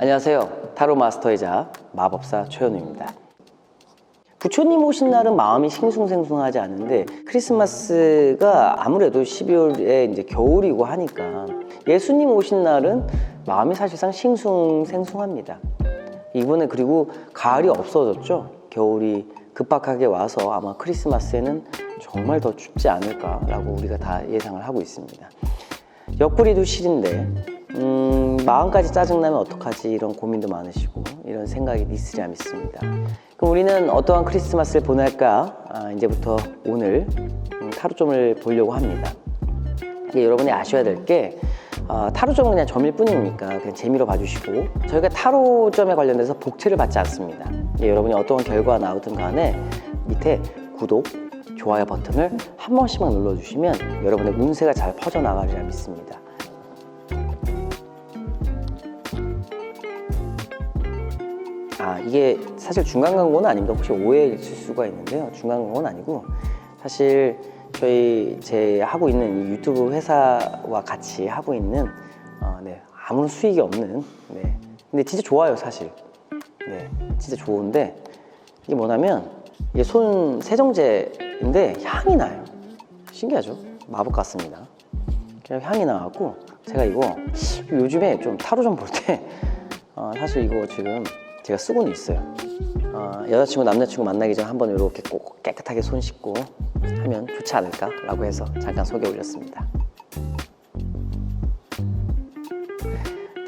안녕하세요. 타로 마스터이자 마법사 최현우입니다. 부처님 오신 날은 마음이 싱숭생숭하지 않은데 크리스마스가 아무래도 12월에 이제 겨울이고 하니까 예수님 오신 날은 마음이 사실상 싱숭생숭합니다. 이번에 그리고 가을이 없어졌죠. 겨울이 급박하게 와서 아마 크리스마스에는 정말 더 춥지 않을까라고 우리가 다 예상을 하고 있습니다. 옆구리도 시린데 음, 마음까지 짜증나면 어떡하지 이런 고민도 많으시고 이런 생각이 있으리라 믿습니다. 그럼 우리는 어떠한 크리스마스를 보낼까? 아, 이제부터 오늘 음, 타로점을 보려고 합니다. 이게 여러분이 아셔야 될게 어, 타로점은 그냥 점일 뿐이니까 그냥 재미로 봐주시고 저희가 타로점에 관련돼서 복채를 받지 않습니다. 예, 여러분이 어떠한 결과가 나오든 간에 밑에 구독, 좋아요 버튼을 한 번씩만 눌러주시면 여러분의 운세가 잘 퍼져나가리라 믿습니다. 아 이게 사실 중간 광고는 아닙니다. 혹시 오해일 수가 있는데요. 중간 광고는 아니고 사실 저희 제 하고 있는 이 유튜브 회사와 같이 하고 있는 어, 네, 아무런 수익이 없는 네. 근데 진짜 좋아요 사실. 네, 진짜 좋은데 이게 뭐냐면 이게 손 세정제인데 향이 나요. 신기하죠? 마법 같습니다. 그냥 향이 나갖고 제가 이거 요즘에 좀 타로 좀 볼때 어, 사실 이거 지금 제가 쓰고는 있어요. 어, 여자친구 남자친구 만나기 전에 한번 이렇게 꼭 깨끗하게 손 씻고 하면 좋지 않을까라고 해서 잠깐 소개 올렸습니다.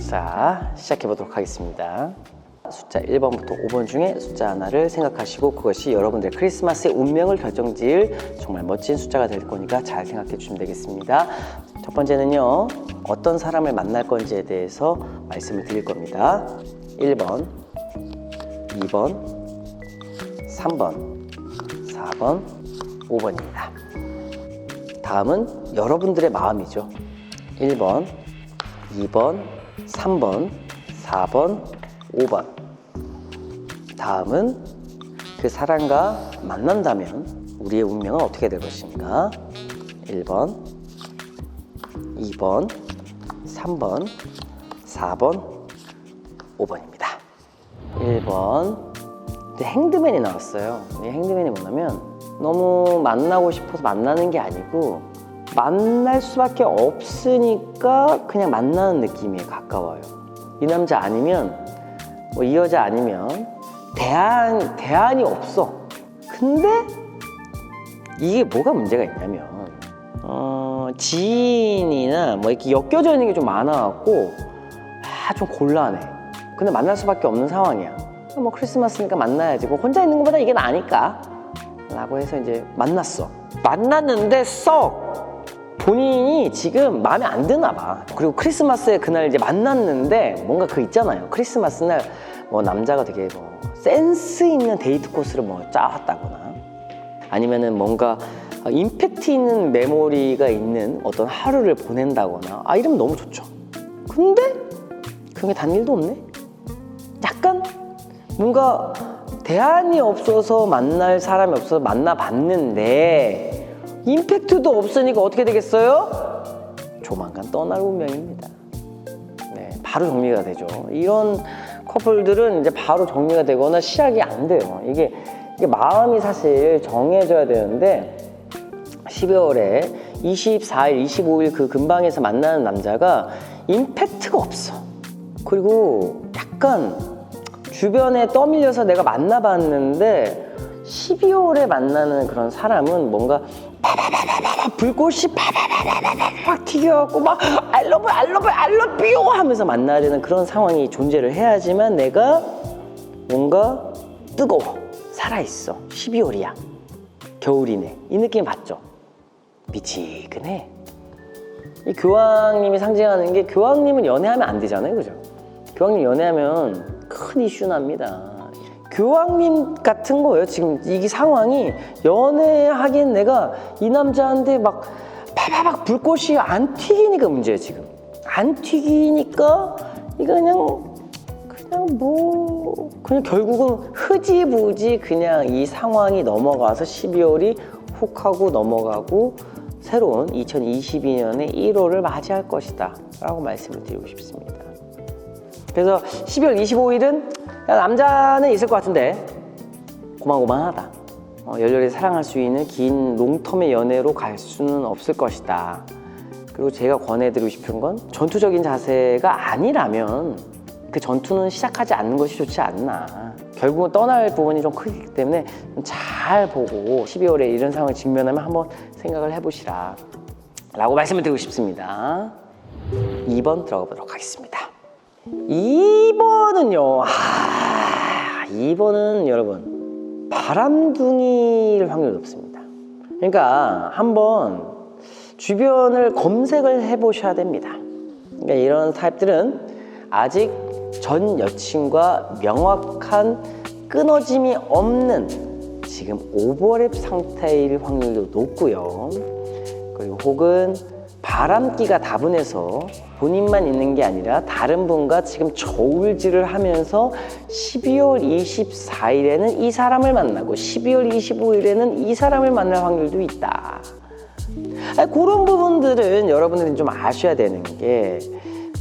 자 시작해 보도록 하겠습니다. 숫자 1번부터 5번 중에 숫자 하나를 생각하시고 그것이 여러분들의 크리스마스의 운명을 결정지을 정말 멋진 숫자가 될 거니까 잘 생각해 주시면 되겠습니다. 첫 번째는요, 어떤 사람을 만날 건지에 대해서 말씀을 드릴 겁니다. 1번, 2번, 3번, 4번, 5번입니다. 다음은 여러분들의 마음이죠. 1번, 2번, 3번, 4번, 5번. 다음은 그 사람과 만난다면 우리의 운명은 어떻게 될 것인가? 1번, 2번, 3번, 4번, 5번입니다. 1번. 행드맨이 나왔어요. 이 행드맨이 뭐냐면 너무 만나고 싶어서 만나는 게 아니고 만날 수밖에 없으니까 그냥 만나는 느낌에 가까워요. 이 남자 아니면 뭐 이 여자 아니면 대안 대안이 없어. 근데 이게 뭐가 문제가 있냐면 어, 지인이나 뭐 이렇게 엮여져 있는 게 좀 많아갖고 아 좀 곤란해. 근데 만날 수밖에 없는 상황이야. 뭐 크리스마스니까 만나야지. 뭐 혼자 있는 것보다 이게 나니까. 라고 해서 이제 만났어. 만났는데 썩 본인이 지금 마음에 안 드나 봐. 그리고 크리스마스에 그날 이제 만났는데 뭔가 그 있잖아요. 크리스마스 날 뭐 남자가 되게 뭐 센스 있는 데이트 코스를 뭐 짜왔다거나 아니면은 뭔가 임팩트 있는 메모리가 있는 어떤 하루를 보낸다거나 아 이러면 너무 좋죠. 근데 그게 단 일도 없네. 약간 뭔가 대안이 없어서 만날 사람이 없어서 만나봤는데 임팩트도 없으니까 어떻게 되겠어요? 조만간 떠날 운명입니다. 네, 바로 정리가 되죠. 이런 커플들은 이제 바로 정리가 되거나 시작이 안 돼요. 이게, 이게 마음이 사실 정해져야 되는데 12월에 24일, 25일 그 근방에서 만나는 남자가 임팩트가 없어. 그리고 약간 주변에 떠밀려서 내가 만나봤는데 12월에 만나는 그런 사람은 뭔가 파파파파파 불꽃이 파파파파팍 튀겨갖고 막 알러브 알러브 알러뷰 하면서 만나야 되는 그런 상황이 존재를 해야지만 내가 뭔가 뜨거워. 살아있어. 12월이야. 겨울이네. 이 느낌 받죠? 미치근해. 이 교황님이 상징하는 게 교황님은 연애하면 안 되잖아요. 그죠? 교황님 연애하면 큰 이슈 납니다. 교황님 같은 거예요. 지금 이 상황이 연애하기엔 내가 이 남자한테 막 파파박 불꽃이 안 튀기니까 문제예요, 지금. 안 튀기니까 이거 그냥 그냥 뭐 그냥 결국은 흐지부지 그냥 이 상황이 넘어가서 12월이 훅 하고 넘어가고 새로운 2022년의 1월을 맞이할 것이다 라고 말씀을 드리고 싶습니다. 그래서 12월 25일은 남자는 있을 것 같은데 고만고만하다. 어, 열렬히 사랑할 수 있는 긴 롱텀의 연애로 갈 수는 없을 것이다. 그리고 제가 권해드리고 싶은 건 전투적인 자세가 아니라면 그 전투는 시작하지 않는 것이 좋지 않나. 결국은 떠날 부분이 좀 크기 때문에 잘 보고 12월에 이런 상황을 직면하면 한번 생각을 해보시라. 라고 말씀을 드리고 싶습니다. 2번 들어가 보도록 하겠습니다. 2번은요, 아, 2번은 여러분, 바람둥이일 확률이 높습니다. 그러니까 한번 주변을 검색을 해보셔야 됩니다. 그러니까 이런 타입들은 아직 전 여친과 명확한 끊어짐이 없는 지금 오버랩 상태일 확률도 높고요. 그리고 혹은 바람기가 다분해서 본인만 있는 게 아니라 다른 분과 지금 저울질을 하면서 12월 24일에는 이 사람을 만나고 12월 25일에는 이 사람을 만날 확률도 있다. 아니, 그런 부분들은 여러분들이 좀 아셔야 되는 게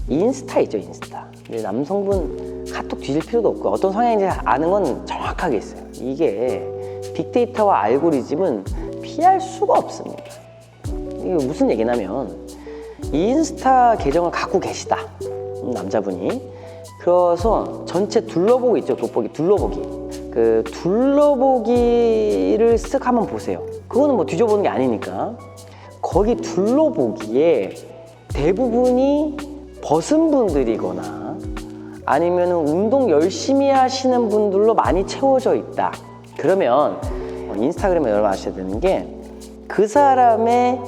인스타 있죠 인스타. 남성분 카톡 뒤질 필요도 없고 어떤 성향인지 아는 건 정확하게 있어요. 이게 빅데이터와 알고리즘은 피할 수가 없습니다. 이게 무슨 얘기냐면 인스타 계정을 갖고 계시다. 음, 남자분이. 그래서 전체 둘러보기 있죠 돋보기 둘러보기. 그 둘러보기를 쓱 한번 보세요. 그거는 뭐 뒤져보는 게 아니니까. 거기 둘러보기에 대부분이 벗은 분들이거나 아니면 운동 열심히 하시는 분들로 많이 채워져 있다. 그러면 인스타그램에 여러분 아셔야 되는 게 그 사람의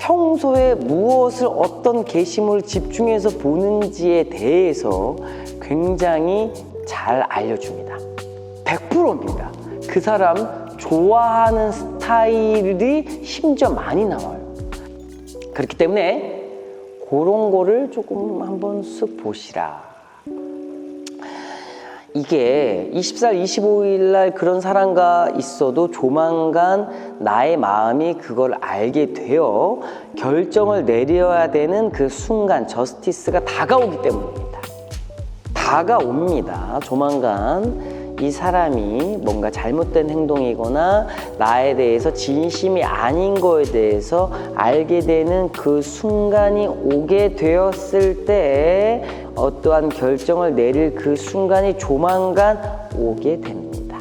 평소에 무엇을 어떤 게시물을 집중해서 보는지에 대해서 굉장히 잘 알려줍니다. 100%입니다. 그 사람 좋아하는 스타일이 심지어 많이 나와요. 그렇기 때문에 그런 거를 조금 한번 쓱 보시라. 이게 24일, 25일 날 그런 사람과 있어도 조만간 나의 마음이 그걸 알게 되어 결정을 내려야 되는 그 순간 저스티스가 다가오기 때문입니다. 다가옵니다. 조만간 이 사람이 뭔가 잘못된 행동이거나 나에 대해서 진심이 아닌 거에 대해서 알게 되는 그 순간이 오게 되었을 때 어떠한 결정을 내릴 그 순간이 조만간 오게 됩니다.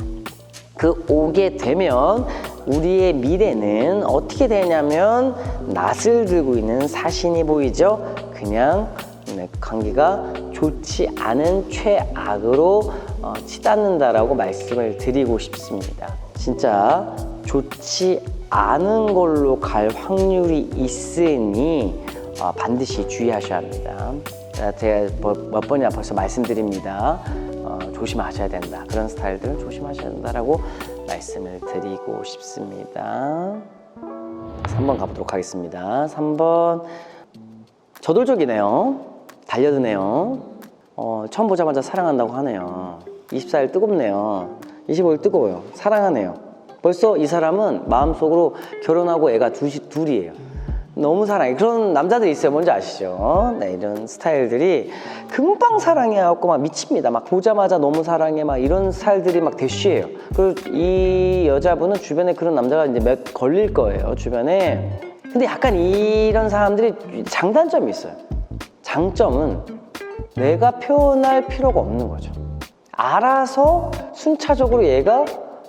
그 오게 되면 우리의 미래는 어떻게 되냐면 낯을 들고 있는 사신이 보이죠? 그냥 네, 관계가 좋지 않은 최악으로 어, 치닫는다라고 말씀을 드리고 싶습니다. 진짜 좋지 않은 걸로 갈 확률이 있으니 어, 반드시 주의하셔야 합니다. 자, 제가 뭐- 몇 번이나 벌써 말씀드립니다. 어, 조심하셔야 된다. 그런 스타일들은 조심하셔야 된다라고 말씀을 드리고 싶습니다. 3번 가보도록 하겠습니다. 3번 저돌적이네요. 달려드네요. 어, 처음 보자마자 사랑한다고 하네요. 24일 뜨겁네요. 25일 뜨거워요. 사랑하네요. 벌써 이 사람은 마음속으로 결혼하고 애가 둘, 둘이에요. 너무 사랑해. 그런 남자들이 있어요. 뭔지 아시죠? 네, 이런 스타일들이 금방 사랑해갖고 막 미칩니다. 막 보자마자 너무 사랑해. 막 이런 스타일들이 막 대쉬예요. 그리고 이 여자분은 주변에 그런 남자가 이제 몇 걸릴 거예요. 주변에. 근데 약간 이런 사람들이 장단점이 있어요. 장점은 내가 표현할 필요가 없는 거죠. 알아서 순차적으로 얘가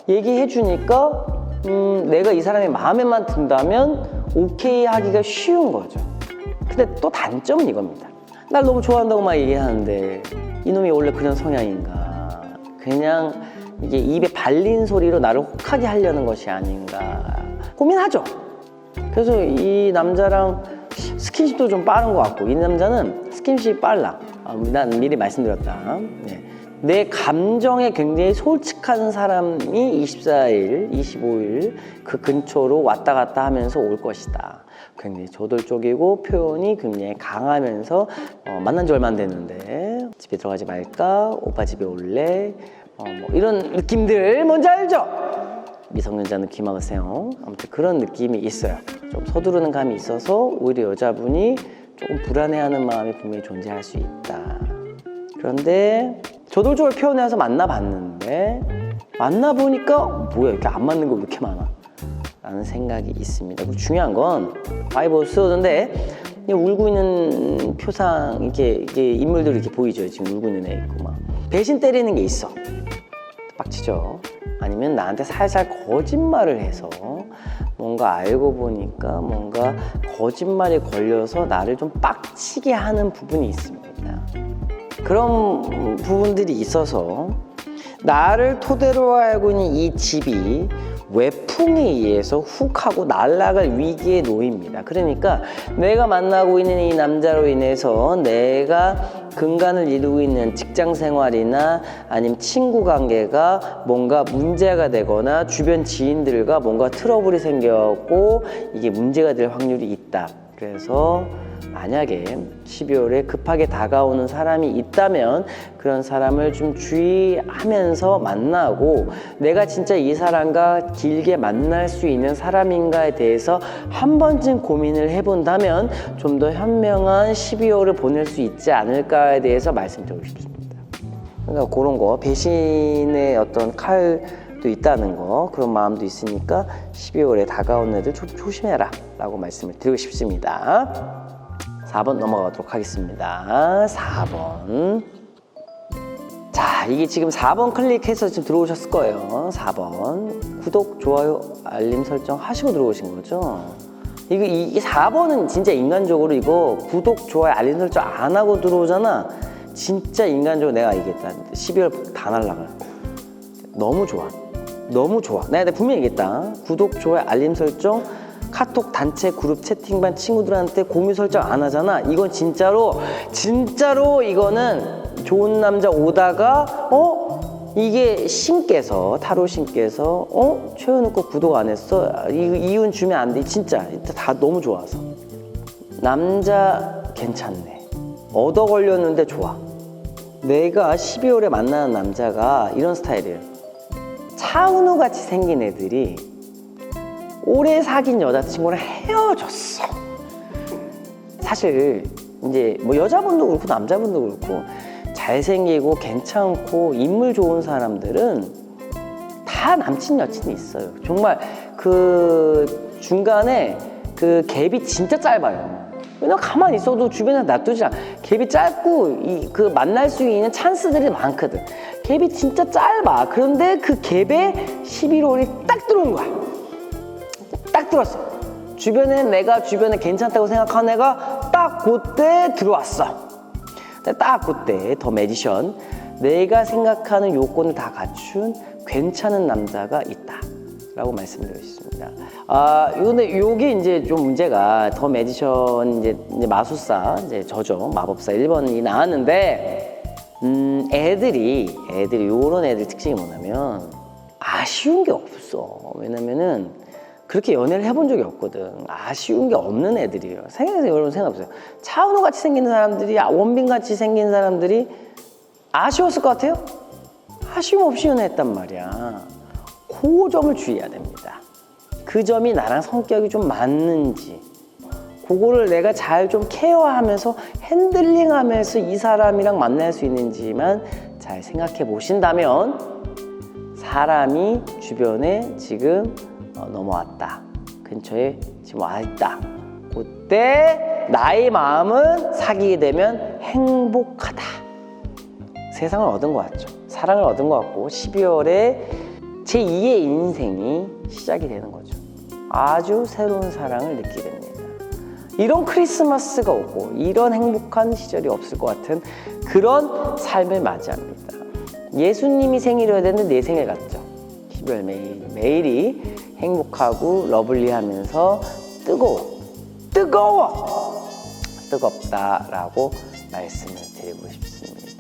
얘기해 주니까 음, 내가 이 사람이 마음에만 든다면 오케이 하기가 쉬운 거죠. 근데 또 단점은 이겁니다. 날 너무 좋아한다고 막 얘기하는데 이놈이 원래 그런 성향인가? 그냥 이게 입에 발린 소리로 나를 혹하게 하려는 것이 아닌가? 고민하죠. 그래서 이 남자랑 스킨십도 좀 빠른 것 같고 이 남자는 스킨십이 빨라. 아, 난 미리 말씀드렸다. 네. 내 감정에 굉장히 솔직한 사람이 24일, 25일 그 근처로 왔다 갔다 하면서 올 것이다. 굉장히 저돌적이고 표현이 굉장히 강하면서 어, 만난 지 얼마 안 됐는데 집에 들어가지 말까? 오빠 집에 올래? 어, 뭐 이런 느낌들 뭔지 알죠? 미성년자는 귀 막으세요. 아무튼 그런 느낌이 있어요. 좀 서두르는 감이 있어서 오히려 여자분이 조금 불안해하는 마음이 분명히 존재할 수 있다. 그런데 저돌적으로 표현해서 만나봤는데 만나보니까 뭐야 이렇게 안 맞는 거 왜 이렇게 많아? 라는 생각이 있습니다. 그리고 중요한 건 바이브 쓰는데 울고 있는 표상 이렇게, 이게 인물들이 이렇게 보이죠. 지금 울고 있는 애 있고 막 배신 때리는 게 있어. 빡치죠. 아니면 나한테 살살 거짓말을 해서 뭔가 알고 보니까 뭔가 거짓말에 걸려서 나를 좀 빡치게 하는 부분이 있습니다. 그런 부분들이 있어서 나를 토대로 알고 있는 이 집이 외풍에 의해서 훅 하고 날아갈 위기에 놓입니다. 그러니까 내가 만나고 있는 이 남자로 인해서 내가 근간을 이루고 있는 직장 생활이나 아니면 친구 관계가 뭔가 문제가 되거나 주변 지인들과 뭔가 트러블이 생겼고 이게 문제가 될 확률이 있다. 그래서 만약에 12월에 급하게 다가오는 사람이 있다면 그런 사람을 좀 주의하면서 만나고 내가 진짜 이 사람과 길게 만날 수 있는 사람인가에 대해서 한 번쯤 고민을 해본다면 좀 더 현명한 12월을 보낼 수 있지 않을까에 대해서 말씀드리고 싶습니다. 그러니까 그런 거 배신의 어떤 칼도 있다는 거 그런 마음도 있으니까 12월에 다가오는 애들 조, 조심해라 라고 말씀을 드리고 싶습니다 4번 넘어가도록 하겠습니다. 4번. 자 이게 지금 4번 클릭해서 지금 들어오셨을 거예요. 4번. 구독 좋아요 알림 설정 하시고 들어오신 거죠? 이거 이게 4번은 진짜 인간적으로 이거 구독 좋아요 알림 설정 안 하고 들어오잖아. 진짜 인간적으로 내가 알겠다. 12월 다 날라가 너무 좋아. 너무 좋아. 내가 분명히 얘기했다. 구독 좋아요 알림 설정 카톡 단체 그룹 채팅방 친구들한테 공유 설정 안 하잖아. 이건 진짜로 진짜로 이거는 좋은 남자 오다가 어? 이게 신께서 타로 신께서 어? 최현우 거 구독 안 했어? 이 이윤 주면 안 돼. 진짜. 다 너무 좋아서. 남자 괜찮네. 얻어 걸렸는데 좋아. 내가 12월에 만나는 남자가 이런 스타일이에요. 차은우 같이 생긴 애들이 오래 사귄 여자친구랑 헤어졌어. 사실 이제 뭐 여자분도 그렇고 남자분도 그렇고 잘생기고 괜찮고 인물 좋은 사람들은 다 남친 여친이 있어요. 정말 그 중간에 그 갭이 진짜 짧아요. 왜냐면 가만히 있어도 주변에 놔두지 않아. 갭이 짧고 이 그 만날 수 있는 찬스들이 많거든. 갭이 진짜 짧아. 그런데 그 갭에 11월이 딱 들어온 거야. 딱 들었어. 주변에 내가 주변에 괜찮다고 생각한 애가 딱 그때 들어왔어. 딱 그때 더 매지션 내가 생각하는 요건을 다 갖춘 괜찮은 남자가 있다. 라고 말씀드렸습니다. 아, 근데 요게 이제 좀 문제가 더 매지션 이제, 이제 마술사, 이제 저죠. 마법사 1번이 나왔는데, 음, 애들이, 애들이, 요런 애들 특징이 뭐냐면, 아쉬운 게 없어. 왜냐면은, 그렇게 연애를 해본 적이 없거든. 아쉬운 게 없는 애들이에요. 생각해서 여러분 생각해보세요. 차은우 같이 생긴 사람들이, 아, 원빈 같이 생긴 사람들이 아쉬웠을 것 같아요? 아쉬움 없이 연애했단 말이야. 그 점을 주의해야 됩니다. 그 점이 나랑 성격이 좀 맞는지, 그거를 내가 잘 좀 케어하면서 핸들링하면서 이 사람이랑 만날 수 있는지만 잘 생각해 보신다면 사람이 주변에 지금 어, 넘어왔다. 근처에 지금 와 있다. 그때 나의 마음은 사귀게 되면 행복하다. 세상을 얻은 것 같죠. 사랑을 얻은 것 같고 12월에 제 2의 인생이 시작이 되는 거죠. 아주 새로운 사랑을 느끼게 됩니다. 이런 크리스마스가 오고 이런 행복한 시절이 없을 것 같은 그런 삶을 맞이합니다. 예수님이 생일이어야 되는데 내 생일 같죠. 12월 매일 매일이 행복하고 러블리하면서 뜨거워 뜨거워 뜨겁다라고 말씀을 드리고 싶습니다.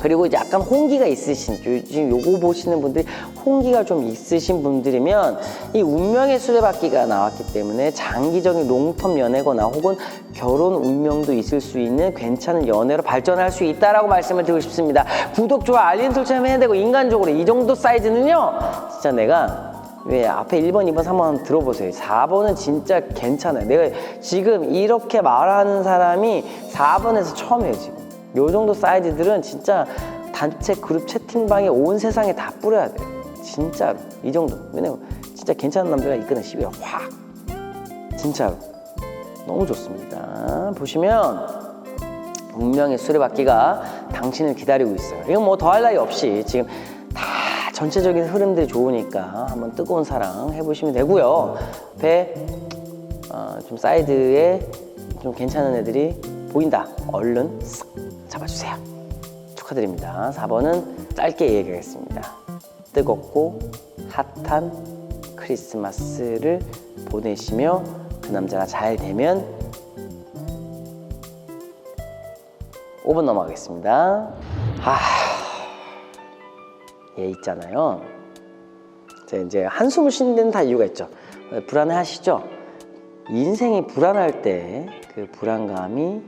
그리고 약간 홍기가 있으신 지금 요거 보시는 분들이 홍기가 좀 있으신 분들이면 이 운명의 수레바퀴가 나왔기 때문에 장기적인 롱텀 연애거나 혹은 결혼 운명도 있을 수 있는 괜찮은 연애로 발전할 수 있다라고 말씀을 드리고 싶습니다. 구독, 좋아요, 알림 설정 해야 되고 인간적으로 이 정도 사이즈는요. 진짜 내가 왜 앞에 1번, 2번, 3번 들어보세요. 4번은 진짜 괜찮아요. 내가 지금 이렇게 말하는 사람이 4번에서 처음이에요, 지금. 요 정도 사이즈들은 진짜 단체 그룹 채팅방에 온 세상에 다 뿌려야 돼요. 진짜로. 이 정도. 왜냐면 진짜 괜찮은 남자가 이끄는 시비가 확. 진짜로. 너무 좋습니다. 보시면 운명의 수레바퀴가 당신을 기다리고 있어요. 이건 뭐 더할 나위 없이 지금 다 전체적인 흐름들이 좋으니까 한번 뜨거운 사랑 해보시면 되고요. 배, 어, 좀 사이드에 좀 괜찮은 애들이 보인다. 얼른 싹 잡아주세요. 축하드립니다. 4번은 짧게 얘기하겠습니다. 뜨겁고 핫한 크리스마스를 보내시며 그 남자가 잘 되면 5번 넘어가겠습니다. 아, 얘 있잖아요. 제가 이제 한숨을 쉬는 데는 다 이유가 있죠. 불안해 하시죠? 인생이 불안할 때 그 불안감이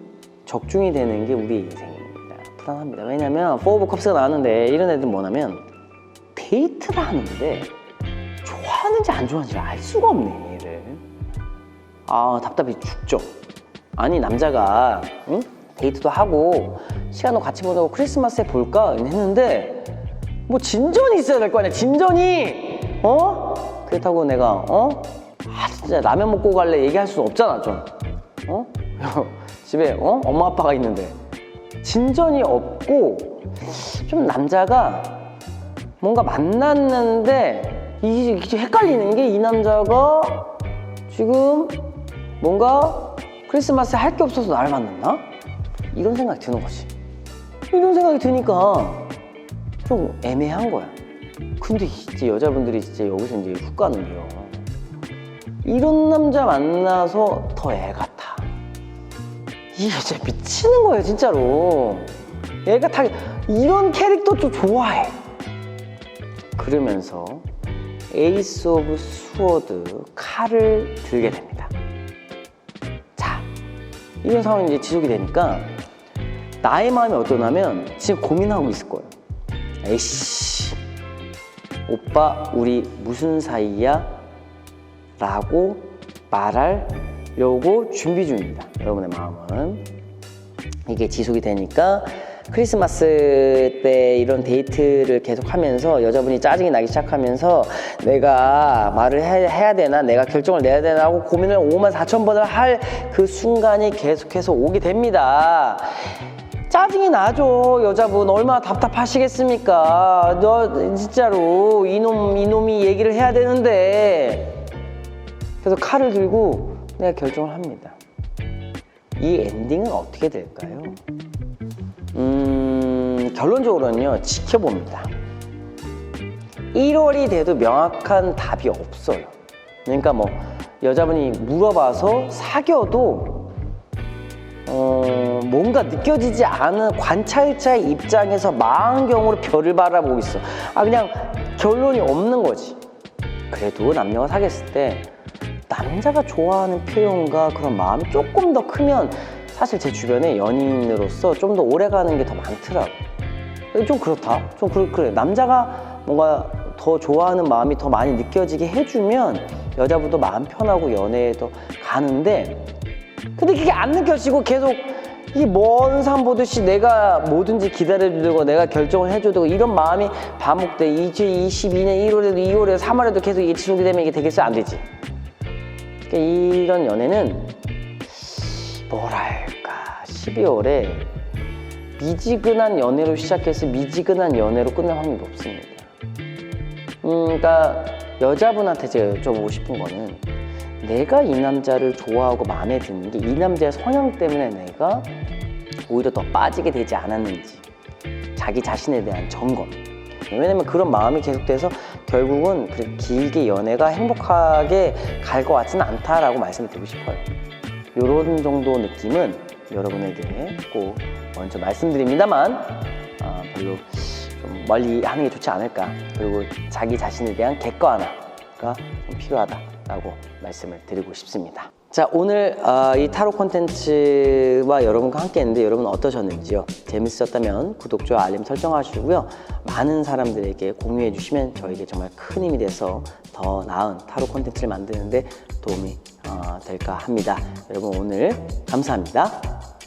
적중이 되는 게 우리 인생입니다. 불안합니다. 왜냐면 포 오브 컵스가 나왔는데 이런 애들 뭐냐면 데이트를 하는데 좋아하는지 안 좋아하는지 알 수가 없네 얘를. 아 답답해 죽죠. 아니 남자가 응? 데이트도 하고 시간도 같이 보내고 크리스마스에 볼까 했는데 뭐 진전이 있어야 될 거 아니야 진전이 어 그렇다고 내가 어 아, 진짜 라면 먹고 갈래 얘기할 수 없잖아 좀 어? 집에 어? 엄마 아빠가 있는데 진전이 없고 좀 남자가 뭔가 만났는데 이게 헷갈리는 게 이 남자가 지금 뭔가 크리스마스에 할 게 없어서 나를 만났나? 이런 생각이 드는 거지. 이런 생각이 드니까 좀 애매한 거야. 근데 이제 여자분들이 진짜 여기서 이제 훅 가는데요. 이런 남자 만나서 더 애 같아. 이게 진짜 미치는 거예요, 진짜로. 애가 다 이런 캐릭터 좀 좋아해. 그러면서 에이스 오브 스워드 칼을 들게 됩니다. 자, 이런 상황이 이제 지속이 되니까 나의 마음이 어떠냐면 지금 고민하고 있을 거예요. 에이씨, 오빠 우리 무슨 사이야? 라고 말하려고 준비 중입니다. 여러분의 마음은. 이게 지속이 되니까 크리스마스 때 이런 데이트를 계속 하면서 여자분이 짜증이 나기 시작하면서 내가 말을 해, 해야 되나 내가 결정을 내야 되나 하고 고민을 5만 4천 번을 할 그 순간이 계속해서 오게 됩니다. 짜증이 나죠. 여자분 얼마나 답답하시겠습니까? 너 진짜로 이놈 이놈이 얘기를 해야 되는데. 그래서 칼을 들고 내가 결정을 합니다. 이 엔딩은 어떻게 될까요? 음 결론적으로는요 지켜봅니다. 1월이 돼도 명확한 답이 없어요. 그러니까 뭐 여자분이 물어봐서 사겨도 어, 뭔가 느껴지지 않은 관찰자의 입장에서 망원경으로 별을 바라보고 있어. 아, 그냥 결론이 없는 거지. 그래도 남녀가 사귀었을 때 남자가 좋아하는 표현과 그런 마음이 조금 더 크면 사실 제 주변에 연인으로서 좀 더 오래 가는 게 더 많더라고. 좀 그렇다. 좀 그래, 그래. 남자가 뭔가 더 좋아하는 마음이 더 많이 느껴지게 해주면 여자분도 마음 편하고 연애에 더 가는데 근데 그게 안 느껴지고 계속 이먼산 보듯이 내가 뭐든지 기다려주고 내가 결정을 되고 이런 마음이 반복돼. 2022년 1월에도 2월에도 3월에도 계속 이게 지속이 되면 이게 되겠어 안 되지. 그러니까 이런 연애는 뭐랄까? 12월에 미지근한 연애로 시작해서 미지근한 연애로 끝날 확률이 높습니다. 음, 그러니까 여자분한테 제가 여쭤보고 싶은 거는 내가 이 남자를 좋아하고 마음에 드는 게 이 남자의 성향 때문에 내가 오히려 더 빠지게 되지 않았는지 자기 자신에 대한 점검. 왜냐면 그런 마음이 계속돼서 결국은 그렇게 길게 연애가 행복하게 갈 것 같지는 않다라고 말씀을 드리고 싶어요. 이런 정도 느낌은 여러분에게 꼭 먼저 말씀드립니다만 아, 별로 좀 멀리 하는 게 좋지 않을까. 그리고 자기 자신에 대한 객관화 가좀 필요하다라고 말씀을 드리고 싶습니다. 자 오늘 아, 이 타로 콘텐츠와 여러분과 함께 했는데 여러분 어떠셨는지요? 재밌었다면 구독, 좋아요, 알림 설정하시고요. 많은 사람들에게 공유해 주시면 저에게 정말 큰 힘이 돼서 더 나은 타로 콘텐츠를 만드는데 도움이 어, 될까 합니다. 여러분 오늘 감사합니다.